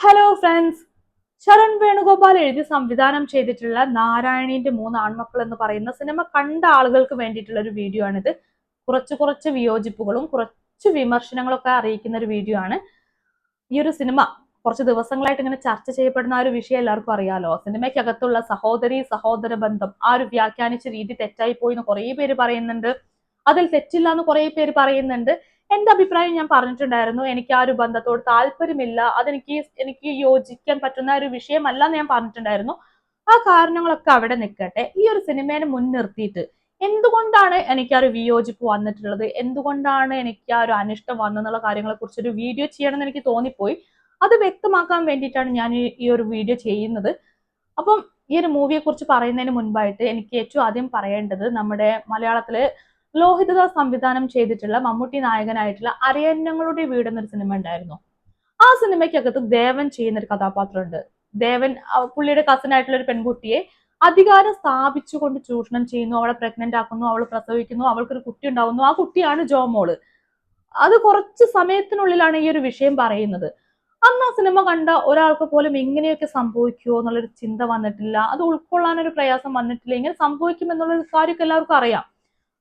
Hello friends Sharan Venugopal എഴുതി സംവിധാനം ചെയ്തിട്ടുള്ള നാരായണീന്റെ മൂന്ന് ആൺമക്കൾ എന്ന് പറയുന്ന സിനിമ കണ്ട ആളുകൾക്ക് വേണ്ടിയിട്ടുള്ള ഒരു വീഡിയോ ആണിത്. കുറച്ച് കുറച്ച് വിയോജിപ്പുകളും കുറച്ച് വിമർശനങ്ങളൊക്കെ അറിയിക്കുന്ന ഒരു വീഡിയോ ആണ്. ഈ ഒരു സിനിമ കുറച്ച് ദിവസങ്ങളായിട്ട് ഇങ്ങനെ ചർച്ച ചെയ്യപ്പെടുന്ന ആ ഒരു വിഷയം എല്ലാവർക്കും അറിയാലോ. സിനിമയ്ക്കകത്തുള്ള സഹോദരി സഹോദര ബന്ധം ആ ഒരു വ്യാഖ്യാനിച്ച രീതി തെറ്റായി പോയി എന്ന് കുറേ പേര് പറയുന്നുണ്ട്. അതിൽ തെറ്റില്ല എന്ന് കുറേ പേര് പറയുന്നുണ്ട്. എന്റെ അഭിപ്രായം ഞാൻ പറഞ്ഞിട്ടുണ്ടായിരുന്നു. എനിക്ക് ആ ഒരു ബന്ധത്തോട് താല്പര്യമില്ല. അതെനിക്ക് എനിക്ക് യോജിക്കാൻ പറ്റുന്ന ഒരു വിഷയമല്ല എന്ന് ഞാൻ പറഞ്ഞിട്ടുണ്ടായിരുന്നു. ആ കാരണങ്ങളൊക്കെ അവിടെ നിൽക്കട്ടെ. ഈ ഒരു സിനിമേനെ മുൻനിർത്തിയിട്ട് എന്തുകൊണ്ടാണ് എനിക്ക് ആ ഒരു വിയോജിപ്പ് വന്നിട്ടുള്ളത്? എന്തുകൊണ്ടാണ് എനിക്ക് ആ ഒരു അനിഷ്ടം വന്നെന്നുള്ള കാര്യങ്ങളെ കുറിച്ച് ഒരു വീഡിയോ ചെയ്യണമെന്ന് എനിക്ക് തോന്നിപ്പോയി. അത് വ്യക്തമാക്കാൻ വേണ്ടിയിട്ടാണ് ഞാൻ ഈ- ഒരു വീഡിയോ ചെയ്യുന്നത്. അപ്പം ഈ ഒരു മൂവിയെ കുറിച്ച് പറയുന്നതിന് മുൻപായിട്ട് എനിക്ക് ഏറ്റവും ആദ്യം പറയേണ്ടത് നമ്മുടെ മലയാളത്തിൽ ലോഹിതദാസ് സംവിധാനം ചെയ്തിട്ടുള്ള മമ്മൂട്ടി നായകനായിട്ടുള്ള അരയന്നങ്ങളുടെ വീട് എന്നൊരു സിനിമ ഉണ്ടായിരുന്നു. ആ സിനിമയ്ക്കകത്ത് ദേവൻ ചെയ്യുന്ന ഒരു കഥാപാത്രമുണ്ട്. ദേവൻ പുള്ളിയുടെ കസിൻ ആയിട്ടുള്ള ഒരു പെൺകുട്ടിയെ അധികാരം സ്ഥാപിച്ചുകൊണ്ട് ചൂഷണം ചെയ്യുന്നു അവളെ പ്രഗ്നന്റ് ആക്കുന്നു അവൾ പ്രസവിക്കുന്നു അവൾക്കൊരു കുട്ടി ഉണ്ടാവുന്നു. ആ കുട്ടിയാണ് ജോമോൾ അത് കുറച്ച് സമയത്തിനുള്ളിലാണ് ഈ ഒരു വിഷയം പറയുന്നത്. അന്ന് ആ സിനിമ കണ്ട ഒരാൾക്ക് പോലും ഇങ്ങനെയൊക്കെ സംഭവിക്കുമോ എന്നുള്ളൊരു ചിന്ത വന്നിട്ടില്ല. അത് ഉൾക്കൊള്ളാനൊരു പ്രയാസം വന്നിട്ടില്ല. ഇങ്ങനെ സംഭവിക്കും എന്നുള്ളൊരു കാര്യമൊക്കെ എല്ലാവർക്കും അറിയാം.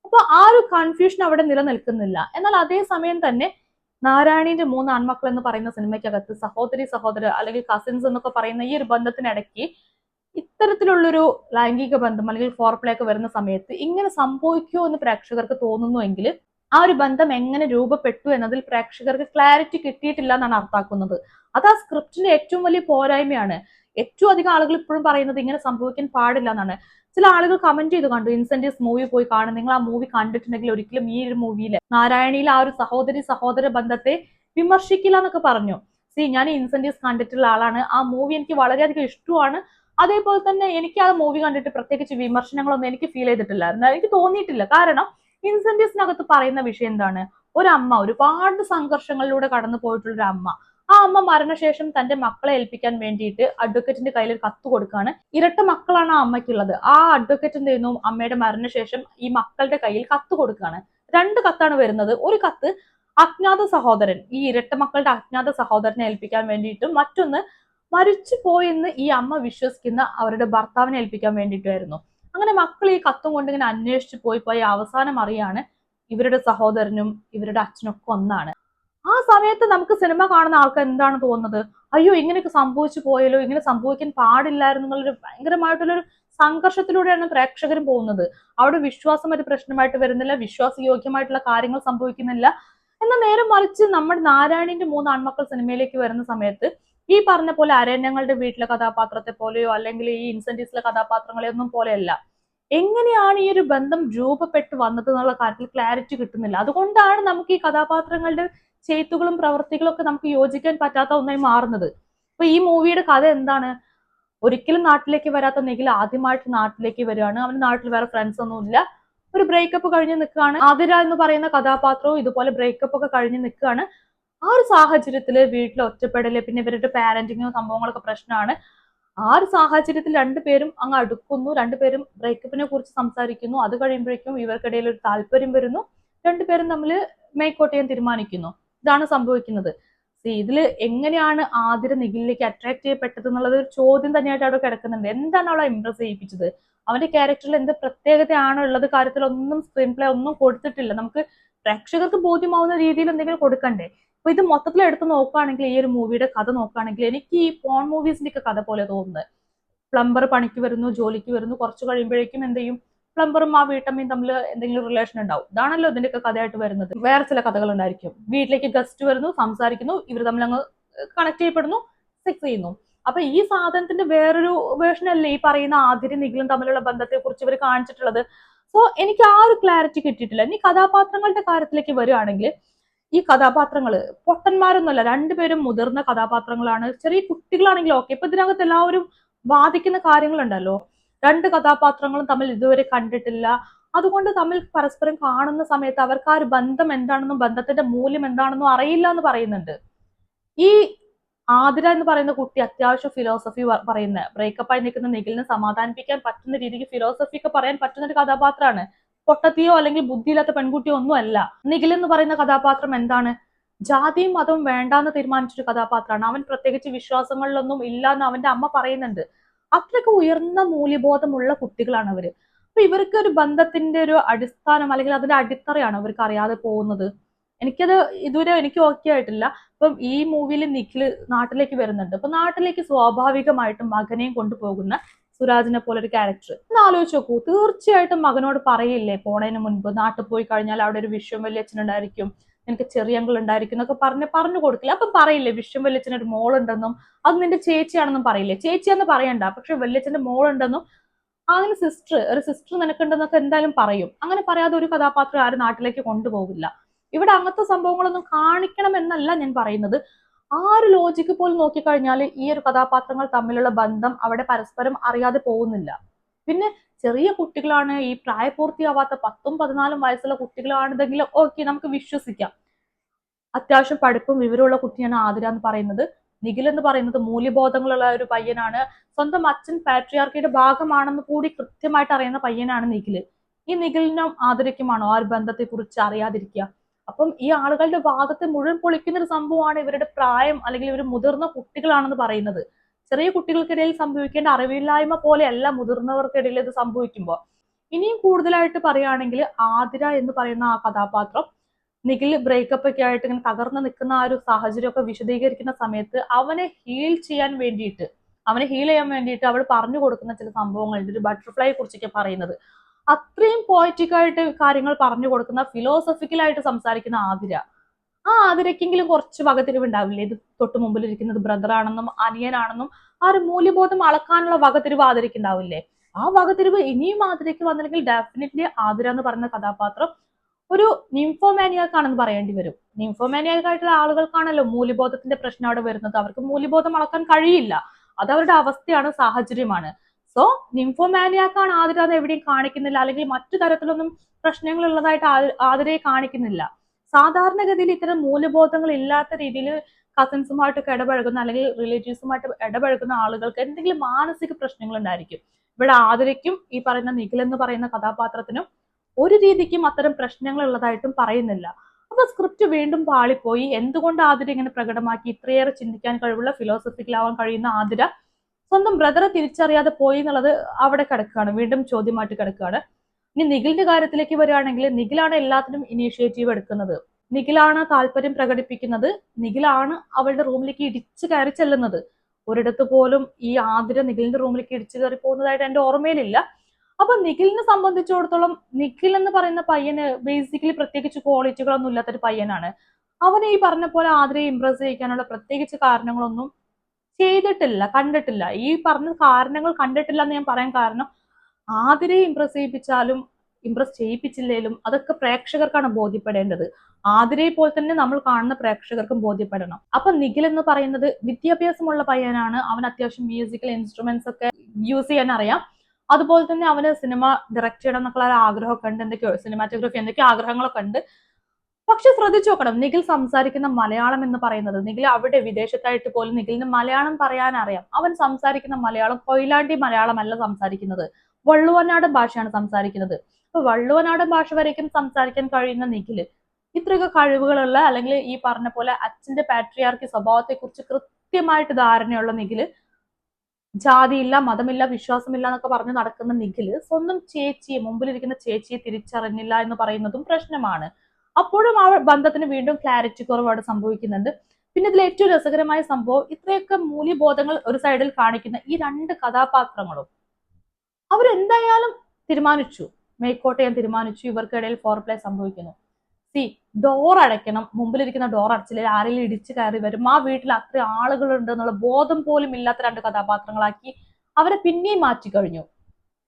അപ്പൊ ആ ഒരു കൺഫ്യൂഷൻ അവിടെ നിലനിൽക്കുന്നില്ല. എന്നാൽ അതേ സമയം തന്നെ നാരായണീന്റെ മൂന്ന് ആൺമക്കൾ എന്ന് പറയുന്ന സിനിമയ്ക്കകത്ത് സഹോദരി സഹോദര അല്ലെങ്കിൽ കസിൻസ് എന്നൊക്കെ പറയുന്ന ഈ ഒരു ബന്ധത്തിനിടയ്ക്ക് ഇത്തരത്തിലുള്ളൊരു ലൈംഗിക ബന്ധം അല്ലെങ്കിൽ ഫോർപ്ലേ ഒക്കെ വരുന്ന സമയത്ത് ഇങ്ങനെ സംഭവിക്കുമോ എന്ന് പ്രേക്ഷകർക്ക് തോന്നുന്നുവെങ്കിൽ ആ ഒരു ബന്ധം എങ്ങനെ രൂപപ്പെട്ടു എന്നതിൽ പ്രേക്ഷകർക്ക് ക്ലാരിറ്റി കിട്ടിയിട്ടില്ല എന്നാണ് അർത്ഥാക്കുന്നത് അത് ആ സ്ക്രിപ്റ്റിന്റെ ഏറ്റവും വലിയ പോരായ്മയാണ്. ഏറ്റവും അധികം ആളുകൾ ഇപ്പോഴും പറയുന്നത് ഇങ്ങനെ സംഭവിക്കാൻ പാടില്ല എന്നാണ്. ചില ആളുകൾ കമന്റ് ചെയ്ത് കണ്ടു. ഇൻസെന്റീവ്സ് മൂവി പോയി കാണും. നിങ്ങൾ ആ മൂവി കണ്ടിട്ടുണ്ടെങ്കിൽ ഒരിക്കലും ഈ ഒരു മൂവിയിൽ നാരായണിയിൽ ആ ഒരു സഹോദരി സഹോദര ബന്ധത്തെ വിമർശിക്കില്ല എന്നൊക്കെ പറഞ്ഞു. സി ഞാൻ ഇൻസെന്റീവ്സ് കണ്ടിട്ടുള്ള ആളാണ്. ആ മൂവി എനിക്ക് വളരെയധികം ഇഷ്ടമാണ്. അതേപോലെ തന്നെ എനിക്ക് ആ മൂവി കണ്ടിട്ട് പ്രത്യേകിച്ച് വിമർശനങ്ങളൊന്നും എനിക്ക് ഫീൽ ചെയ്തിട്ടില്ലായിരുന്നു. എനിക്ക് തോന്നിയിട്ടില്ല. കാരണം ഇൻസെന്റീവ്സിനകത്ത് പറയുന്ന വിഷയം എന്താണ്? ഒരു അമ്മ ഒരുപാട് സംഘർഷങ്ങളിലൂടെ കടന്നു പോയിട്ടുള്ള ഒരു അമ്മ. ആ അമ്മ മരണശേഷം തന്റെ മക്കളെ ഏൽപ്പിക്കാൻ വേണ്ടിയിട്ട് അഡ്വക്കേറ്റിന്റെ കയ്യിൽ ഒരു കത്ത് കൊടുക്കുകയാണ് ഇരട്ട മക്കളാണ് ആ അമ്മയ്ക്കുള്ളത്. ആ അഡ്വക്കേറ്റ് എന്ത് ചെയ്യുന്നു? അമ്മയുടെ മരണശേഷം ഈ മക്കളുടെ കയ്യിൽ കത്ത് കൊടുക്കുകയാണ് രണ്ട് കത്താണ് വരുന്നത്. ഒരു കത്ത് അജ്ഞാത സഹോദരൻ ഈ ഇരട്ട മക്കളുടെ അജ്ഞാത സഹോദരനെ ഏൽപ്പിക്കാൻ വേണ്ടിയിട്ടും മറ്റൊന്ന് മരിച്ചു പോയെന്ന് ഈ അമ്മ വിശ്വസിക്കുന്ന അവരുടെ ഭർത്താവിനെ ഏൽപ്പിക്കാൻ വേണ്ടിയിട്ടായിരുന്നു അങ്ങനെ മക്കൾ ഈ കത്തും കൊണ്ട് ഇങ്ങനെ അന്വേഷിച്ചു പോയി പോയി അവസാനം അറിയാണ് ഇവരുടെ സഹോദരനും ഇവരുടെ അച്ഛനൊക്കെ ഒന്നാണ്. ആ സമയത്ത് നമുക്ക് സിനിമ കാണുന്ന ആൾക്ക് എന്താണ് തോന്നുന്നത്? അയ്യോ ഇങ്ങനെയൊക്കെ സംഭവിച്ചു പോയല്ലോ ഇങ്ങനെ സംഭവിക്കാൻ പാടില്ലായിരുന്നു എന്നുള്ളൊരു ഭയങ്കരമായിട്ടുള്ളൊരു സംഘർഷത്തിലൂടെയാണ് പ്രേക്ഷകരും പോകുന്നത്. അവിടെ വിശ്വാസം ഒരു പ്രശ്നമായിട്ട് വരുന്നില്ല വിശ്വാസയോഗ്യമായിട്ടുള്ള കാര്യങ്ങൾ സംഭവിക്കുന്നില്ല. എന്നാൽ നേരെ മറിച്ച് നമ്മുടെ നാരായണിന്റെ മൂന്ന് ആൺമക്കൾ സിനിമയിലേക്ക് വരുന്ന സമയത്ത് ഈ പറഞ്ഞ പോലെ അരണ്യങ്ങളുടെ വീട്ടിലെ കഥാപാത്രത്തെ പോലെയോ അല്ലെങ്കിൽ ഈ ഇൻസെന്റീവ്സിലെ കഥാപാത്രങ്ങളെ ഒന്നും പോലെയല്ല. എങ്ങനെയാണ് ഈ ഒരു ബന്ധം രൂപപ്പെട്ട് വന്നത് എന്നുള്ള കാര്യത്തിൽ ക്ലാരിറ്റി കിട്ടുന്നില്ല. അതുകൊണ്ടാണ് നമുക്ക് ഈ കഥാപാത്രങ്ങളുടെ ചെയ്ത്തുകളും പ്രവൃത്തികളും ഒക്കെ നമുക്ക് യോജിക്കാൻ പറ്റാത്ത ഒന്നായി മാറുന്നത്. അപ്പൊ ഈ മൂവിയുടെ കഥ എന്താണ്? ഒരിക്കലും നാട്ടിലേക്ക് വരാത്ത നിഖിൽ ആദ്യമായിട്ട് നാട്ടിലേക്ക് വരികയാണ്. അവന് നാട്ടിൽ വേറെ ഫ്രണ്ട്സ് ഒന്നും ഇല്ല. ഒരു ബ്രേക്കപ്പ് കഴിഞ്ഞ് നിൽക്കുകയാണ്. ആതിര എന്ന് പറയുന്ന കഥാപാത്രവും ഇതുപോലെ ബ്രേക്കപ്പ് ഒക്കെ കഴിഞ്ഞ് നിൽക്കുകയാണ്. ആ ഒരു സാഹചര്യത്തിൽ വീട്ടിൽ ഒറ്റപ്പെടൽ പിന്നെ ഇവരുടെ പാരന്റിങ്ങും സംഭവങ്ങളൊക്കെ പ്രശ്നമാണ്. ആ ഒരു സാഹചര്യത്തിൽ രണ്ടുപേരും അങ്ങ് അടുക്കുന്നു. രണ്ടുപേരും ബ്രേക്കപ്പിനെ കുറിച്ച് സംസാരിക്കുന്നു. അത് കഴിയുമ്പോഴേക്കും ഇവർക്കിടയിൽ ഒരു താല്പര്യം വരുന്നു. രണ്ടുപേരും തമ്മിൽ മേക്കോട്ട് ചെയ്യാൻ തീരുമാനിക്കുന്നു. ഇതാണ് സംഭവിക്കുന്നത്. ഇതിൽ എങ്ങനെയാണ് ആതിര നിഖിലിലേക്ക് അട്രാക്ട് ചെയ്യപ്പെട്ടത് എന്നുള്ളത് ഒരു ചോദ്യം തന്നെയായിട്ട് അവിടെ കിടക്കുന്നുണ്ട്. എന്താണ് അവളെ ഇംപ്രസ് ചെയ്യിപ്പിച്ചത്? അവന്റെ ക്യാരക്ടറിൽ എന്ത് പ്രത്യേകതയാണോ ഉള്ളത്? കാര്യത്തിൽ ഒന്നും സ്ക്രീൻ പ്ലേ ഒന്നും കൊടുത്തിട്ടില്ല. നമുക്ക് പ്രേക്ഷകർക്ക് ബോധ്യമാവുന്ന രീതിയിൽ എന്തെങ്കിലും കൊടുക്കണ്ടേ? അപ്പൊ ഇത് മൊത്തത്തിൽ എടുത്ത് നോക്കുകയാണെങ്കിൽ ഈ ഒരു മൂവിയുടെ കഥ നോക്കുകയാണെങ്കിൽ എനിക്ക് ഈ പോൺ മൂവീസിന്റെ ഒക്കെ കഥ പോലെ തോന്നുന്നത്. പ്ലംബർ പണിക്ക് വരുന്നു ജോലിക്ക് വരുന്നു കുറച്ച് കഴിയുമ്പോഴേക്കും എന്ത് ചെയ്യും? പ്ലംബറും ആ വീട്ടമ്മയും തമ്മിൽ എന്തെങ്കിലും റിലേഷൻ ഉണ്ടാവും. ഇതാണല്ലോ ഇതിന്റെയൊക്കെ കഥയായിട്ട് വരുന്നത്. വേറെ ചില കഥകൾ ഉണ്ടായിരിക്കും വീട്ടിലേക്ക് ഗസ്റ്റ് വരുന്നു സംസാരിക്കുന്നു ഇവർ തമ്മിൽ അങ്ങ് കണക്ട് ചെയ്യപ്പെടുന്നു സെക്സ് ചെയ്യുന്നു. അപ്പൊ ഈ സാധനത്തിന്റെ വേറൊരു വേർഷൻ അല്ലേ ഈ പറയുന്ന ആതിരി നിഖിലും തമ്മിലുള്ള ബന്ധത്തെ കുറിച്ച് ഇവർ കാണിച്ചിട്ടുള്ളത്? സോ എനിക്ക് ആ ഒരു ക്ലാരിറ്റി കിട്ടിയിട്ടില്ല. ഇനി കഥാപാത്രങ്ങളുടെ കാര്യത്തിലേക്ക് വരികയാണെങ്കിൽ ഈ കഥാപാത്രങ്ങൾ പൊട്ടന്മാരൊന്നുമല്ല രണ്ടുപേരും മുതിർന്ന കഥാപാത്രങ്ങളാണ്. ചെറിയ കുട്ടികളാണെങ്കിൽ ഓക്കെ ഇപ്പൊ ഇതിനകത്ത് എല്ലാവരും വാദിക്കുന്ന കാര്യങ്ങളുണ്ടല്ലോ. രണ്ട് കഥാപാത്രങ്ങളും തമ്മിൽ ഇതുവരെ കണ്ടിട്ടില്ല. അതുകൊണ്ട് തമ്മിൽ പരസ്പരം കാണുന്ന സമയത്ത് അവർക്ക് ആ ഒരു ബന്ധം എന്താണെന്നും ബന്ധത്തിന്റെ മൂല്യം എന്താണെന്നും അറിയില്ല എന്ന് പറയുന്നുണ്ട്. ഈ ആതിര എന്ന് പറയുന്ന കുട്ടി അത്യാവശ്യം ഫിലോസഫി പറയുന്ന ബ്രേക്കപ്പ് ആയി നിൽക്കുന്ന നിഖിലിനെ സമാധാനിപ്പിക്കാൻ പറ്റുന്ന രീതിക്ക് ഫിലോസഫി ഒക്കെ പറയാൻ പറ്റുന്ന ഒരു കഥാപാത്രമാണ്. പൊട്ടത്തിയോ അല്ലെങ്കിൽ ബുദ്ധിയില്ലാത്ത പെൺകുട്ടിയോ ഒന്നും അല്ല നിഖിൽ എന്ന് പറയുന്ന കഥാപാത്രം എന്താണ്? ജാതിയും മതവും വേണ്ടാന്ന് തീരുമാനിച്ചൊരു കഥാപാത്രമാണ്. അവൻ പ്രത്യേകിച്ച് വിശ്വാസങ്ങളിലൊന്നും ഇല്ല എന്ന് അവന്റെ അമ്മ പറയുന്നുണ്ട്. അത്രയ്ക്ക് ഉയർന്ന മൂല്യബോധമുള്ള കുട്ടികളാണ് അവർ. അപ്പൊ ഇവർക്ക് ഒരു ബന്ധത്തിന്റെ ഒരു അടിസ്ഥാനം അല്ലെങ്കിൽ അതിന്റെ അടിത്തറയാണ് അവർക്ക് അറിയാതെ പോകുന്നത്? എനിക്കത് ഇതുവരെ എനിക്ക് ഓക്കെ ആയിട്ടില്ല. അപ്പം ഈ മൂവിയിൽ നിഖിൽ നാട്ടിലേക്ക് വരുന്നുണ്ട്. അപ്പൊ നാട്ടിലേക്ക് സ്വാഭാവികമായിട്ടും മകനെയും കൊണ്ടുപോകുന്ന സുരാജിനെ പോലെ ഒരു ക്യാരക്ടർ ഒന്ന് ആലോചിച്ച് നോക്കൂ. തീർച്ചയായിട്ടും മകനോട് പറയില്ലേ പോണതിന് മുൻപ് നാട്ടിൽ പോയി കഴിഞ്ഞാൽ അവിടെ ഒരു വിശ്വം വലിയച്ഛനുണ്ടായിരിക്കും നിനക്ക് ചെറിയ അങ്കിൾ ഉണ്ടായിരിക്കും എന്നൊക്കെ പറഞ്ഞ് പറഞ്ഞു കൊടുക്കില്ല. അപ്പൊ പറയില്ലേ വിശ്വം വല്യച്ഛന് മോളുണ്ടെന്നും അത് നിന്റെ ചേച്ചിയാണെന്നും പറയില്ലേ? ചേച്ചിയാന്ന് പറയണ്ട പക്ഷെ വല്യച്ഛന്റെ മോളുണ്ടെന്നും അങ്ങനെ സിസ്റ്റർ ഒരു സിസ്റ്റർ നിനക്കുണ്ടെന്നൊക്കെ എന്തായാലും പറയും. അങ്ങനെ പറയാതെ ഒരു കഥാപാത്രം ആരും നാട്ടിലേക്ക് കൊണ്ടുപോകില്ല. ഇവിടെ അങ്ങനത്തെ സംഭവങ്ങളൊന്നും കാണിക്കണം എന്നല്ല ഞാൻ പറയുന്നത്. ആ ഒരു ലോജിക്ക് പോലും നോക്കിക്കഴിഞ്ഞാൽ ഈ ഒരു കഥാപാത്രങ്ങൾ തമ്മിലുള്ള ബന്ധം അവിടെ പരസ്പരം അറിയാതെ പോകുന്നില്ല. പിന്നെ ചെറിയ കുട്ടികളാണ് ഈ പ്രായപൂർത്തിയാവാത്ത പത്തും പതിനാലും വയസ്സുള്ള കുട്ടികളാണെന്നെങ്കിൽ ഓക്കെ നമുക്ക് വിശ്വസിക്കാം. അത്യാവശ്യം പഠിപ്പും വിവരമുള്ള കുട്ടിയാണ് ആതിര എന്ന് പറയുന്നത്. നിഖിൽ എന്ന് പറയുന്നത് മൂല്യബോധങ്ങളുള്ള ഒരു പയ്യനാണ്. സ്വന്തം അച്ഛൻ പാട്രിയാർക്കിയുടെ ഭാഗമാണെന്ന് കൂടി കൃത്യമായിട്ട് അറിയുന്ന പയ്യനാണ് നിഖിൽ. ഈ നിഖിലിനും ആതിരയ്ക്കുമാണോ ആ ഒരു ബന്ധത്തെ കുറിച്ച് അറിയാതിരിക്കുക. അപ്പം ഈ ആളുകളുടെ ഭാഗത്തെ മുഴുവൻ പൊളിക്കുന്ന ഒരു സംഭവമാണ് ഇവരുടെ പ്രായം അല്ലെങ്കിൽ ഇവർ മുതിർന്ന കുട്ടികളാണെന്ന് പറയുന്നത്. ചെറിയ കുട്ടികൾക്കിടയിൽ സംഭവിക്കേണ്ട അറിവില്ലായ്മ പോലെയല്ല മുതിർന്നവർക്കിടയിൽ ഇത് സംഭവിക്കുമ്പോൾ ഇനിയും കൂടുതലായിട്ട് പറയുകയാണെങ്കിൽ ആതിര എന്ന് പറയുന്ന ആ കഥാപാത്രം നിഖിൽ ബ്രേക്കപ്പ് ഒക്കെ ആയിട്ട് ഇങ്ങനെ തകർന്ന് നിൽക്കുന്ന ആ ഒരു സാഹചര്യമൊക്കെ വിശദീകരിക്കുന്ന സമയത്ത് അവനെ ഹീൽ ചെയ്യാൻ വേണ്ടിയിട്ട് അവനെ ഹീൽ ചെയ്യാൻ വേണ്ടിയിട്ട് അവൾ പറഞ്ഞു കൊടുക്കുന്ന ചില സംഭവങ്ങളുണ്ട് ഒരു ബട്ടർഫ്ലൈയെ കുറിച്ചൊക്കെ പറയുന്നത്. അത്രയും പോയറ്റിക് ആയിട്ട് കാര്യങ്ങൾ പറഞ്ഞു കൊടുക്കുന്ന ഫിലോസഫിക്കലായിട്ട് സംസാരിക്കുന്ന ആതിര. ആ അതിരക്കെങ്കിലും കുറച്ച് വകതിരിവുണ്ടാവില്ലേ? ഇത് തൊട്ട് മുമ്പിൽ ഇരിക്കുന്നത് ബ്രദറാണെന്നും അനിയനാണെന്നും ആ ഒരു മൂല്യബോധം അളക്കാനുള്ള വകതിരിവ് ആദരിക്കുണ്ടാവില്ലേ ആ വകതിരിവ് ഇനിയും ആതിരയ്ക്ക് വന്നില്ലെങ്കിൽ ഡെഫിനറ്റ്ലി ആതിര എന്ന് പറയുന്ന കഥാപാത്രം ഒരു നിംഫോമാനിയാക്കാണെന്ന് പറയേണ്ടി വരും. നിംഫോമാനിയാക്കായിട്ടുള്ള ആളുകൾക്കാണല്ലോ മൂല്യബോധത്തിന്റെ പ്രശ്നം അവിടെ വരുന്നത്. അവർക്ക് മൂല്യബോധം അളക്കാൻ കഴിയില്ല. അത് അവരുടെ അവസ്ഥയാണ് സാഹചര്യമാണ്. സോ നിംഫോമാനിയാക്കാണ് ആതിര എവിടെയും കാണിക്കുന്നില്ല. അല്ലെങ്കിൽ മറ്റു തരത്തിലൊന്നും പ്രശ്നങ്ങൾ ഉള്ളതായിട്ട് ആതിരയെ കാണിക്കുന്നില്ല. സാധാരണഗതിയിൽ ഇത്തരം മൂല്യബോധങ്ങൾ ഇല്ലാത്ത രീതിയിൽ കസിൻസുമായിട്ടൊക്കെ ഇടപഴകുന്ന അല്ലെങ്കിൽ റിലേറ്റീവ്സുമായിട്ട് ഇടപഴകുന്ന ആളുകൾക്ക് എന്തെങ്കിലും മാനസിക പ്രശ്നങ്ങൾ ഉണ്ടായിരിക്കും. ഇവിടെ ആതിരയ്ക്കും ഈ പറയുന്ന നിഖിൽ എന്ന് പറയുന്ന കഥാപാത്രത്തിനും ഒരു രീതിക്കും അത്തരം പ്രശ്നങ്ങൾ ഉള്ളതായിട്ടും പറയുന്നില്ല. അപ്പൊ സ്ക്രിപ്റ്റ് വീണ്ടും പാളിപ്പോയി. എന്തുകൊണ്ട് ആതിര ഇങ്ങനെ പ്രകടമാക്കി? ഇത്രയേറെ ചിന്തിക്കാൻ കഴിവുള്ള ഫിലോസഫിക്കലാവാൻ കഴിയുന്ന ആതിര സ്വന്തം ബ്രദറെ തിരിച്ചറിയാതെ പോയി എന്നുള്ളത് അവിടെ കിടക്കുകയാണ്. വീണ്ടും ചോദ്യമായിട്ട് കിടക്കുകയാണ്. ഇനി നിഖിലിന്റെ കാര്യത്തിലേക്ക് വരികയാണെങ്കിൽ നിഖിലാണ് എല്ലാത്തിനും ഇനീഷ്യേറ്റീവ് എടുക്കുന്നത്. നിഖിലാണ് താല്പര്യം പ്രകടിപ്പിക്കുന്നത്. നിഖിലാണ് അവളുടെ റൂമിലേക്ക് ഇടിച്ചു കയറി ചെല്ലുന്നത്. ഒരിടത്ത് പോലും ഈ ആതിര നിഖിലിന്റെ റൂമിലേക്ക് ഇടിച്ചു കയറി പോകുന്നതായിട്ട് എന്റെ ഓർമ്മയിലില്ല. അപ്പൊ നിഖിലിനെ സംബന്ധിച്ചിടത്തോളം നിഖിൽ എന്ന് പറയുന്ന പയ്യന് ബേസിക്കലി പ്രത്യേകിച്ച് ക്വാളിറ്റികളൊന്നും ഇല്ലാത്തൊരു പയ്യനാണ്. അവനെ ഈ പറഞ്ഞ പോലെ ആതിരയെ ഇംപ്രസ് ചെയ്യിക്കാനുള്ള പ്രത്യേകിച്ച് കാരണങ്ങളൊന്നും ചെയ്തിട്ടില്ല കണ്ടിട്ടില്ല. ഈ പറഞ്ഞ കാരണങ്ങൾ കണ്ടിട്ടില്ല എന്ന് ഞാൻ പറയാൻ കാരണം ആതിരയെ ഇംപ്രസ് ചെയ്യിപ്പിച്ചാലും ഇംപ്രസ് ചെയ്യിപ്പിച്ചില്ലേലും അതൊക്കെ പ്രേക്ഷകർക്കാണ് ബോധ്യപ്പെടേണ്ടത്. ആതിരയെ പോലെ തന്നെ നമ്മൾ കാണുന്ന പ്രേക്ഷകർക്കും ബോധ്യപ്പെടണം. അപ്പൊ നിഖിൽ എന്ന് പറയുന്നത് വിദ്യാഭ്യാസമുള്ള പയ്യനാണ്. അവൻ അത്യാവശ്യം മ്യൂസിക്കൽ ഇൻസ്ട്രുമെന്റ്സ് ഒക്കെ യൂസ് ചെയ്യാൻ അറിയാം. അതുപോലെ തന്നെ അവന് സിനിമ ഡയറക്റ്റ് ചെയ്യണം എന്നൊക്കെ ആഗ്രഹമൊക്കെ ഉണ്ട്. എന്തൊക്കെയോ സിനിമാറ്റോഗ്രഫി എന്തൊക്കെയോ ആഗ്രഹങ്ങളൊക്കെ ഉണ്ട്. പക്ഷെ ശ്രദ്ധിച്ചു നോക്കണം. നിഖിൽ സംസാരിക്കുന്ന മലയാളം എന്ന് പറയുന്നത് നിഖിൽ അവിടെ വിദേശത്തായിട്ട് പോലും നിഖിലിന് മലയാളം പറയാൻ അറിയാം. അവൻ സംസാരിക്കുന്ന മലയാളം കൊയിലാണ്ടി മലയാളം അല്ല സംസാരിക്കുന്നത്. വള്ളുവനാടൻ ഭാഷയാണ് സംസാരിക്കുന്നത്. അപ്പൊ വള്ളുവനാടൻ ഭാഷ വരേക്കും സംസാരിക്കാൻ കഴിയുന്ന നിഖിൽ ഇത്രയൊക്കെ കഴിവുകളുള്ള അല്ലെങ്കിൽ ഈ പറഞ്ഞ പോലെ അച്ഛന്റെ പാട്രിയാർക്കി സ്വഭാവത്തെ കുറിച്ച് കൃത്യമായിട്ട് ധാരണയുള്ള നിഖിൽ ജാതിയില്ല മതമില്ല വിശ്വാസമില്ല എന്നൊക്കെ പറഞ്ഞ് നടക്കുന്ന നിഖിൽ സ്വന്തം ചേച്ചിയെ മുമ്പിലിരിക്കുന്ന ചേച്ചിയെ തിരിച്ചറിഞ്ഞില്ല എന്ന് പറയുന്നതും പ്രശ്നമാണ്. അപ്പോഴും ആ ബന്ധത്തിന് വീണ്ടും ക്ലാരിറ്റി കുറവ് അവിടെ സംഭവിക്കുന്നുണ്ട്. പിന്നെ ഇതിൽ ഏറ്റവും രസകരമായ സംഭവം ഇത്രയൊക്കെ മൂല്യബോധങ്ങൾ ഒരു സൈഡിൽ കാണിക്കുന്ന ഈ രണ്ട് കഥാപാത്രങ്ങളും. അവരെന്തായാലും തീരുമാനിച്ചു. മേക്കോട്ടെ ഞാൻ തീരുമാനിച്ചു. ഇവർക്കിടയിൽ ഫോർ പ്ലേ സംഭവിക്കുന്നു. സി ഡോർ അടയ്ക്കണം. മുമ്പിലിരിക്കുന്ന ഡോർ അടച്ചില്ലെങ്കിൽ ആരെങ്കിലും ഇടിച്ചു കയറി വരും. ആ വീട്ടിൽ അത്ര ആളുകളുണ്ട് എന്നുള്ള ബോധം പോലും ഇല്ലാത്ത രണ്ട് കഥാപാത്രങ്ങളാക്കി അവരെ പിന്നെയും മാറ്റി കഴിഞ്ഞു.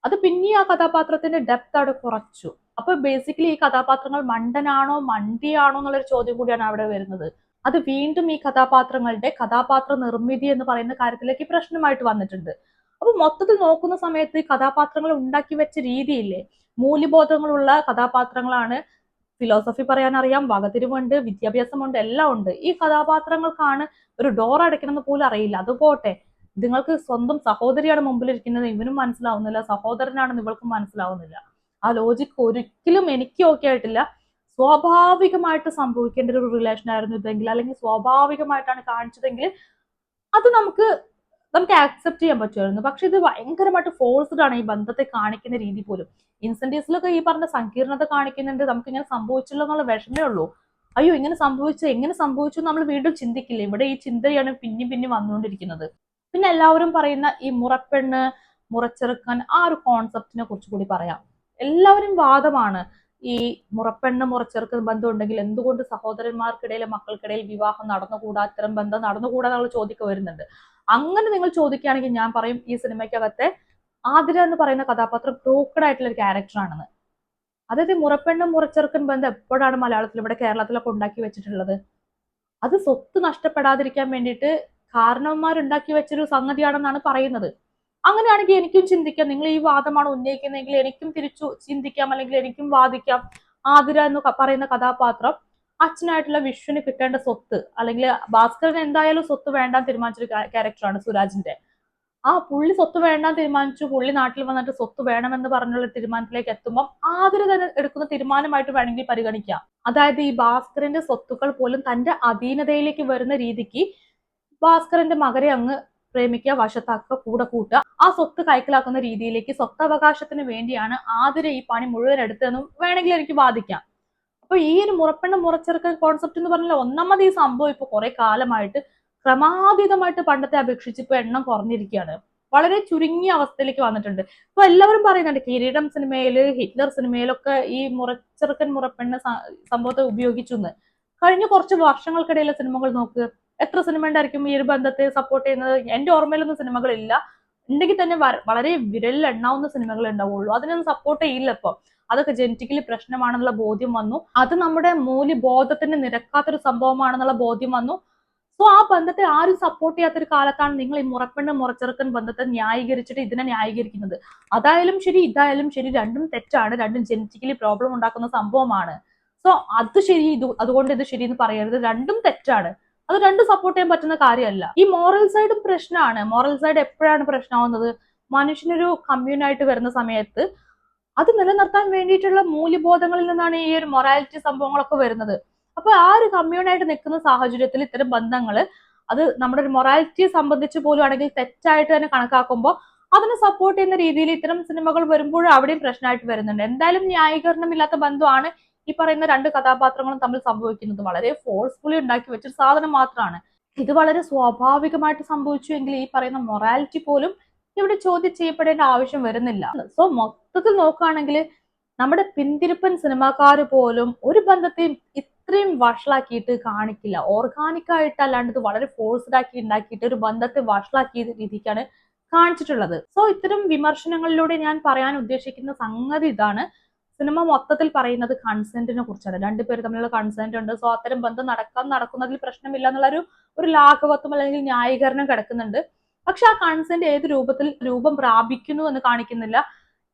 അത് പിന്നെയും ആ കഥാപാത്രത്തിന്റെ ഡെപ്ത് അവിടെ കുറച്ചു. അപ്പൊ ബേസിക്കലി ഈ കഥാപാത്രങ്ങൾ മണ്ടനാണോ മണ്ടിയാണോ എന്നുള്ളൊരു ചോദ്യം കൂടിയാണ് അവിടെ വരുന്നത്. അത് വീണ്ടും ഈ കഥാപാത്രങ്ങളുടെ കഥാപാത്ര നിർമ്മിതി എന്ന് പറയുന്ന കാര്യത്തിലേക്ക് പ്രശ്നമായിട്ട് വന്നിട്ടുണ്ട്. അപ്പൊ മൊത്തത്തിൽ നോക്കുന്ന സമയത്ത് കഥാപാത്രങ്ങൾ ഉണ്ടാക്കി വെച്ച രീതിയില്ലേ? മൂല്യബോധങ്ങളുള്ള കഥാപാത്രങ്ങളാണ്. ഫിലോസഫി പറയാൻ അറിയാം വകതിരിവുണ്ട് വിദ്യാഭ്യാസമുണ്ട് എല്ലാം ഉണ്ട്. ഈ കഥാപാത്രങ്ങൾക്കാണ് ഒരു ഡോർ അടയ്ക്കണമെന്ന് പോലും അറിയില്ല. അത് പോട്ടെ. നിങ്ങൾക്ക് സ്വന്തം സഹോദരിയാണ് മുമ്പിലിരിക്കുന്നത്. ഇവനും മനസ്സിലാവുന്നില്ല. സഹോദരനാണെന്ന് ഇവൾക്കും മനസ്സിലാവുന്നില്ല. ആ ലോജിക്ക് ഒരിക്കലും എനിക്ക് ഓക്കെ ആയിട്ടില്ല. സ്വാഭാവികമായിട്ട് സംഭവിക്കേണ്ട ഒരു റിലേഷൻ ആയിരുന്നു ഇതെങ്കിൽ അല്ലെങ്കിൽ സ്വാഭാവികമായിട്ടാണ് കാണിച്ചതെങ്കിൽ അത് നമുക്ക് നമുക്ക് ആക്സെപ്റ്റ് ചെയ്യാൻ പറ്റുമായിരുന്നു. പക്ഷെ ഇത് ഭയങ്കരമായിട്ട് ഫോഴ്സ്ഡ് ആണ് ഈ ബന്ധത്തെ കാണിക്കുന്ന രീതി പോലും. ഇൻസെന്റീവ്സിലൊക്കെ ഈ പറഞ്ഞ സങ്കീർണത കാണിക്കുന്നുണ്ട്. നമുക്ക് ഇങ്ങനെ സംഭവിച്ചില്ല എന്നുള്ള വിഷമേ ഉള്ളൂ. അയ്യോ ഇങ്ങനെ സംഭവിച്ചു? എങ്ങനെ സംഭവിച്ചു നമ്മൾ വീണ്ടും ചിന്തിക്കില്ല. ഇവിടെ ഈ ചിന്തയാണ് പിന്നെയും പിന്നെയും വന്നുകൊണ്ടിരിക്കുന്നത്. പിന്നെ എല്ലാവരും പറയുന്ന ഈ മുറപ്പെണ്ണ് മുറച്ചെറുക്കാൻ ആ ഒരു കോൺസെപ്റ്റിനെ കുറിച്ച് കൂടി പറയാം. എല്ലാവരും വാദമാണ്. ഈ മുറപ്പെണ്ണ് മുറച്ചെറുക്കൻ ബന്ധം ഉണ്ടെങ്കിൽ എന്തുകൊണ്ട് സഹോദരന്മാർക്കിടയിൽ മക്കൾക്കിടയിൽ വിവാഹം നടന്നുകൂടാ? ഇത്തരം ബന്ധം നടന്നുകൂടാ എന്നുള്ള ചോദ്യമൊക്കെ വരുന്നുണ്ട്. അങ്ങനെ നിങ്ങൾ ചോദിക്കുകയാണെങ്കിൽ ഞാൻ പറയും ഈ സിനിമയ്ക്കകത്തെ ആതിര എന്ന് പറയുന്ന കഥാപാത്രം ക്രൂക്കഡ് ആയിട്ടുള്ള ഒരു ക്യാരക്ടറാണെന്ന് അതായത് മുറപ്പെണ്ണും മുറച്ചെറുക്കൻ ബന്ധം എപ്പോഴാണ് മലയാളത്തിൽ ഇവിടെ കേരളത്തിലൊക്കെ ഉണ്ടാക്കി വെച്ചിട്ടുള്ളത്? അത് സ്വത്ത് നഷ്ടപ്പെടാതിരിക്കാൻ വേണ്ടിയിട്ട് കാരണവന്മാരുണ്ടാക്കി വെച്ചൊരു സംഗതിയാണെന്നാണ് പറയുന്നത്. അങ്ങനെയാണെങ്കിൽ എനിക്കും ചിന്തിക്കാം നിങ്ങൾ ഈ വാദമാണ് ഉന്നയിക്കുന്നതെങ്കിൽ എനിക്കും തിരിച്ചു ചിന്തിക്കാം അല്ലെങ്കിൽ എനിക്കും വാദിക്കാം. ആതിര എന്ന് പറയുന്ന കഥാപാത്രം അച്ഛനായിട്ടുള്ള വിഷുവിന് കിട്ടേണ്ട സ്വത്ത് അല്ലെങ്കിൽ ഭാസ്കരന് എന്തായാലും സ്വത്ത് വേണ്ടാൻ തീരുമാനിച്ചൊരു ക്യാരക്ടറാണ് സുരാജിന്റെ. ആ പുള്ളി സ്വത്ത് വേണ്ടാൻ തീരുമാനിച്ചു പുള്ളി നാട്ടിൽ വന്നിട്ട് സ്വത്ത് വേണമെന്ന് പറഞ്ഞുള്ള തീരുമാനത്തിലേക്ക് എത്തുമ്പോൾ ആതിര തന്നെ എടുക്കുന്ന തീരുമാനമായിട്ട് വേണമെങ്കിൽ പരിഗണിക്കാം. അതായത് ഈ ഭാസ്കരന്റെ സ്വത്തുക്കൾ പോലും തന്റെ അധീനതയിലേക്ക് വരുന്ന രീതിക്ക് ഭാസ്കരന്റെ മകരെ അങ്ങ് പ്രേമിക്കുക വശത്താക്കുക കൂടെ കൂട്ടുക. ആ സ്വത്ത് കൈക്കലാക്കുന്ന രീതിയിലേക്ക് സ്വത്തവകാശത്തിന് വേണ്ടിയാണ് ആതിര ഈ പണി മുഴുവൻ എടുത്തതെന്നും വേണമെങ്കിൽ എനിക്ക് വാദിക്കാം. അപ്പൊ ഈ ഒരു മുറപ്പെണ്ണ മുറച്ചെറുക്കൽ കോൺസെപ്റ്റ് എന്ന് പറഞ്ഞാൽ ഒന്നാമത് ഈ സംഭവം ഇപ്പൊ കുറെ കാലമായിട്ട് ക്രമാതീതമായിട്ട് പണ്ടത്തെ അപേക്ഷിച്ച് ഇപ്പൊ എണ്ണം കുറഞ്ഞിരിക്കുകയാണ്. വളരെ ചുരുങ്ങിയ അവസ്ഥയിലേക്ക് വന്നിട്ടുണ്ട്. ഇപ്പൊ എല്ലാവരും പറയുന്നുണ്ട് കിരീടം സിനിമയിൽ ഹിറ്റ്ലർ സിനിമയിലൊക്കെ ഈ മുറച്ചെറുക്കൻ മുറപ്പെണ്ണ സംഭവത്തെ ഉപയോഗിച്ചു എന്ന് കഴിഞ്ഞ കുറച്ച് വർഷങ്ങൾക്കിടയിലെ സിനിമകൾ നോക്ക്. എത്ര സിനിമ ഉണ്ടായിരിക്കും ഈ ഒരു ബന്ധത്തെ സപ്പോർട്ട് ചെയ്യുന്നത്? എന്റെ ഓർമ്മയിലൊന്നും സിനിമകളില്ല. ഉണ്ടെങ്കിൽ തന്നെ വളരെ വിരലിൽ എണ്ണാവുന്ന സിനിമകൾ ഉണ്ടാവുള്ളൂ. അതിനൊന്നും സപ്പോർട്ട് ചെയ്യില്ല ഇപ്പൊ. അതൊക്കെ ജനറ്റിക്കലി പ്രശ്നമാണെന്നുള്ള ബോധ്യം വന്നു. അത് നമ്മുടെ മൂല്യബോധത്തിന് നിരക്കാത്തൊരു സംഭവമാണെന്നുള്ള ബോധ്യം വന്നു. സോ ആ ബന്ധത്തെ ആരും സപ്പോർട്ട് ചെയ്യാത്തൊരു കാലത്താണ് നിങ്ങൾ ഈ മുറപ്പെണ്ണ് മുറച്ചെറുക്കൻ ബന്ധത്തെ ന്യായീകരിച്ചിട്ട് ഇതിനെ ന്യായീകരിക്കുന്നത്. അതായാലും ശരി ഇതായാലും ശരി രണ്ടും തെറ്റാണ് രണ്ടും ജനറ്റിക്കലി പ്രോബ്ലം ഉണ്ടാക്കുന്ന സംഭവമാണ്. സോ അത് ശരി ഇത് അതുകൊണ്ട് ഇത് ശരി എന്ന് പറയരുത്. രണ്ടും തെറ്റാണ്. അത് രണ്ടും സപ്പോർട്ട് ചെയ്യാൻ പറ്റുന്ന കാര്യമല്ല. ഈ മോറൽ സൈഡും പ്രശ്നമാണ്. മോറൽ സൈഡ് എപ്പോഴാണ് പ്രശ്നമാവുന്നത്? മനുഷ്യനൊരു കമ്മ്യൂണായിട്ട് വരുന്ന സമയത്ത് അത് നിലനിർത്താൻ വേണ്ടിയിട്ടുള്ള മൂല്യബോധങ്ങളിൽ നിന്നാണ് ഈ ഒരു മൊറാലിറ്റി സംഭവങ്ങളൊക്കെ വരുന്നത്. അപ്പൊ ആ ഒരു കമ്മ്യൂണായിട്ട് നിൽക്കുന്ന സാഹചര്യത്തിൽ ഇത്തരം ബന്ധങ്ങൾ അത് നമ്മുടെ ഒരു മൊറാലിറ്റിയെ സംബന്ധിച്ച് പോലും ആണെങ്കിൽ തെറ്റായിട്ട് തന്നെ കണക്കാക്കുമ്പോൾ അതിനെ സപ്പോർട്ട് ചെയ്യുന്ന രീതിയിൽ ഇത്തരം സിനിമകൾ വരുമ്പോഴും അവിടെയും പ്രശ്നമായിട്ട് വരുന്നുണ്ട്. എന്തായാലും ന്യായീകരണമില്ലാത്ത ബന്ധമാണ് ഈ പറയുന്ന രണ്ട് കഥാപാത്രങ്ങളും തമ്മിൽ സംഭവിക്കുന്നത്. വളരെ ഫോഴ്സ്ഫുള്ളി ഉണ്ടാക്കി വെച്ചൊരു സാധനം മാത്രമാണ്. ഇത് വളരെ സ്വാഭാവികമായിട്ട് സംഭവിച്ചു എങ്കിൽ ഈ പറയുന്ന മൊറാലിറ്റി പോലും ഇവിടെ ചോദ്യം ചെയ്യപ്പെടേണ്ട ആവശ്യം വരുന്നില്ല. സോ മൊത്തത്തിൽ നോക്കുകയാണെങ്കിൽ നമ്മുടെ പിന്തിരിപ്പൻ സിനിമാക്കാർ പോലും ഒരു ബന്ധത്തെയും ഇത്രയും വഷളാക്കിയിട്ട് കാണിക്കില്ല. ഓർഗാനിക് ആയിട്ട് അല്ലാണ്ട് ഇത് വളരെ ഫോഴ്സ്ഡ് ആക്കി ഉണ്ടാക്കിയിട്ട് ഒരു ബന്ധത്തെ വഷളാക്കിയ രീതിക്കാണ് കാണിച്ചിട്ടുള്ളത്. സോ ഇത്തരം വിമർശനങ്ങളിലൂടെ ഞാൻ പറയാൻ ഉദ്ദേശിക്കുന്ന സംഗതി ഇതാണ്. സിനിമ മൊത്തത്തിൽ പറയുന്നത് കൺസെന്റിനെ കുറിച്ചാണ്. രണ്ടുപേർ തമ്മിലുള്ള കൺസെന്റ് ഉണ്ട്. സോ അത്തരം ബന്ധം നടക്കാൻ നടക്കുന്നതിൽ പ്രശ്നമില്ല എന്നുള്ള ഒരു ഒരു ലാഘവത്വം അല്ലെങ്കിൽ ന്യായീകരണം കിടക്കുന്നുണ്ട്. പക്ഷെ ആ കൺസെന്റ് ഏത് രൂപത്തിൽ രൂപം പ്രാപിക്കുന്നു എന്ന് കാണിക്കുന്നില്ല.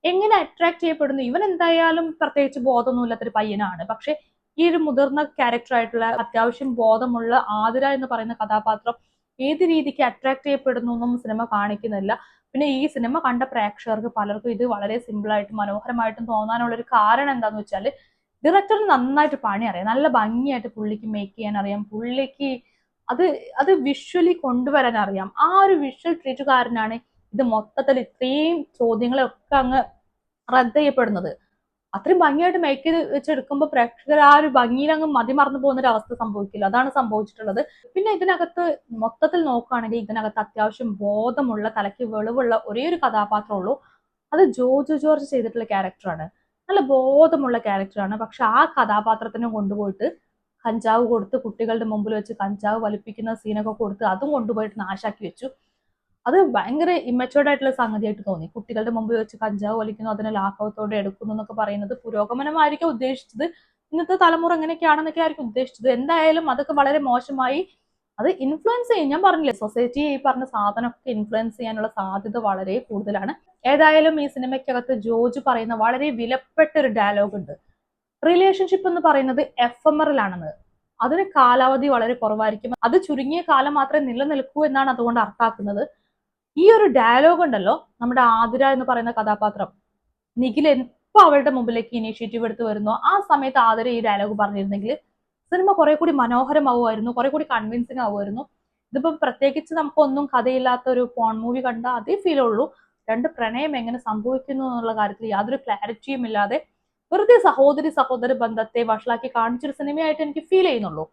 എങ്ങനെ അട്രാക്ട് ചെയ്യപ്പെടുന്നു? ഇവൻ എന്തായാലും പ്രത്യേകിച്ച് ബോധമൊന്നുമില്ലാത്തൊരു പയ്യനാണ്. പക്ഷെ ഈ ഒരു മുതിർന്ന ക്യാരക്ടർ ആയിട്ടുള്ള അത്യാവശ്യം ബോധമുള്ള ആതിര എന്ന് പറയുന്ന കഥാപാത്രം ഏത് രീതിക്ക് അട്രാക്ട് ചെയ്യപ്പെടുന്നു എന്നും സിനിമ കാണിക്കുന്നില്ല. പിന്നെ ഈ സിനിമ കണ്ട പ്രേക്ഷകർക്ക് പലർക്കും ഇത് വളരെ സിമ്പിളായിട്ടും മനോഹരമായിട്ടും തോന്നാനുള്ള ഒരു കാരണം എന്താന്ന് വെച്ചാൽ ഡയറക്ടറിന് നന്നായിട്ട് പണി അറിയാം. നല്ല ഭംഗിയായിട്ട് പുള്ളിക്ക് മേക്ക് ചെയ്യാൻ അറിയാം. പുള്ളിക്ക് അത് അത് വിഷ്വലി കൊണ്ടുവരാൻ അറിയാം. ആ ഒരു വിഷ്വൽ ട്രീറ്റുകാരനാണ് ഇത് മൊത്തത്തിൽ ഇത്രയും ചോദ്യങ്ങളൊക്കെ അങ്ങ് റദ്ദ് ചെയ്യപ്പെടുന്നത്. അത്രയും ഭംഗിയായിട്ട് മേക്ക് ചെയ്ത് വെച്ചെടുക്കുമ്പോൾ പ്രേക്ഷകർ ആ ഒരു ഭംഗിയിൽ അങ്ങ് മതിമറന്നു പോകുന്ന ഒരു അവസ്ഥ സംഭവിക്കില്ല. അതാണ് സംഭവിച്ചിട്ടുള്ളത്. പിന്നെ ഇതിനകത്ത് മൊത്തത്തിൽ നോക്കുകയാണെങ്കിൽ ഇതിനകത്ത് അത്യാവശ്യം ബോധമുള്ള തലയ്ക്ക് വെളിവുള്ള ഒരേ ഒരു കഥാപാത്രമേ ഉള്ളൂ. അത് ജോജു ജോർജ് ചെയ്തിട്ടുള്ള ക്യാരക്ടറാണ് നല്ല ബോധമുള്ള ക്യാരക്ടറാണ് പക്ഷെ ആ കഥാപാത്രത്തിനെ കൊണ്ടുപോയിട്ട് കഞ്ചാവ് കൊടുത്ത് കുട്ടികളുടെ മുമ്പിൽ വെച്ച് കഞ്ചാവ് വലിപ്പിക്കുന്ന സീനൊക്കെ കൊടുത്ത് അതും കൊണ്ടുപോയിട്ട് നാശാക്കി വെച്ചു. അത് ഭയങ്കര ഇമ്മച്ചുവേർഡ് ആയിട്ടുള്ള സംഗതിയായിട്ട് തോന്നി. കുട്ടികളുടെ മുമ്പിൽ വെച്ച് കഞ്ചാവ് വലിക്കുന്നു അതിനെ ലാഘവത്തോടെ എടുക്കുന്നു എന്നൊക്കെ പറയുന്നത് പുരോഗമനമായിരിക്കും ഉദ്ദേശിച്ചത്. ഇന്നത്തെ തലമുറ എങ്ങനെയൊക്കെയാണെന്നൊക്കെ ആയിരിക്കും ഉദ്ദേശിച്ചത്. എന്തായാലും അതൊക്കെ വളരെ മോശമായി. അത് ഇൻഫ്ലുവൻസ് ചെയ്യും. ഞാൻ പറഞ്ഞില്ലേ സൊസൈറ്റി ഈ പറഞ്ഞ സാധനമൊക്കെ ഇൻഫ്ലുവൻസ് ചെയ്യാനുള്ള സാധ്യത വളരെ കൂടുതലാണ്. ഏതായാലും ഈ സിനിമയ്ക്കകത്ത് ജോജ് പറയുന്ന വളരെ വിലപ്പെട്ട ഒരു ഡയലോഗ് ഉണ്ട്. റിലേഷൻഷിപ്പ് എന്ന് പറയുന്നത് എഫ് എം ആണെന്ന്. അതിന് കാലാവധി വളരെ കുറവായിരിക്കും. അത് ചുരുങ്ങിയ കാലം മാത്രമേ നിലനിൽക്കൂ എന്നാണ് അതുകൊണ്ട് അർത്ഥാക്കുന്നത് ഈ ഒരു ഡയലോഗ് ഉണ്ടല്ലോ നമ്മുടെ ആതിര എന്ന് പറയുന്ന കഥാപാത്രം. നിഖിൽ എപ്പോൾ അവളുടെ മുമ്പിലേക്ക് ഇനീഷ്യേറ്റീവ് എടുത്ത് വരുന്നു ആ സമയത്ത് ആതിര ഈ ഡയലോഗ് പറഞ്ഞിരുന്നെങ്കിൽ സിനിമ കുറെ കൂടി മനോഹരമാവുമായിരുന്നു കുറെ കൂടി കൺവിൻസിങ് ആവുമായിരുന്നു. ഇതിപ്പം പ്രത്യേകിച്ച് നമുക്കൊന്നും കഥയില്ലാത്ത ഒരു പോൺ മൂവി കണ്ട അതേ ഫീൽ ഉള്ളൂ. രണ്ട് പ്രണയം എങ്ങനെ സംഭവിക്കുന്നു എന്നുള്ള കാര്യത്തിൽ യാതൊരു ക്ലാരിറ്റിയും ഇല്ലാതെ വെറുതെ സഹോദരി സഹോദര ബന്ധത്തെ വഷളാക്കി കാണിച്ചൊരു സിനിമയായിട്ട് എനിക്ക് ഫീൽ ചെയ്യുന്നുള്ളൂ.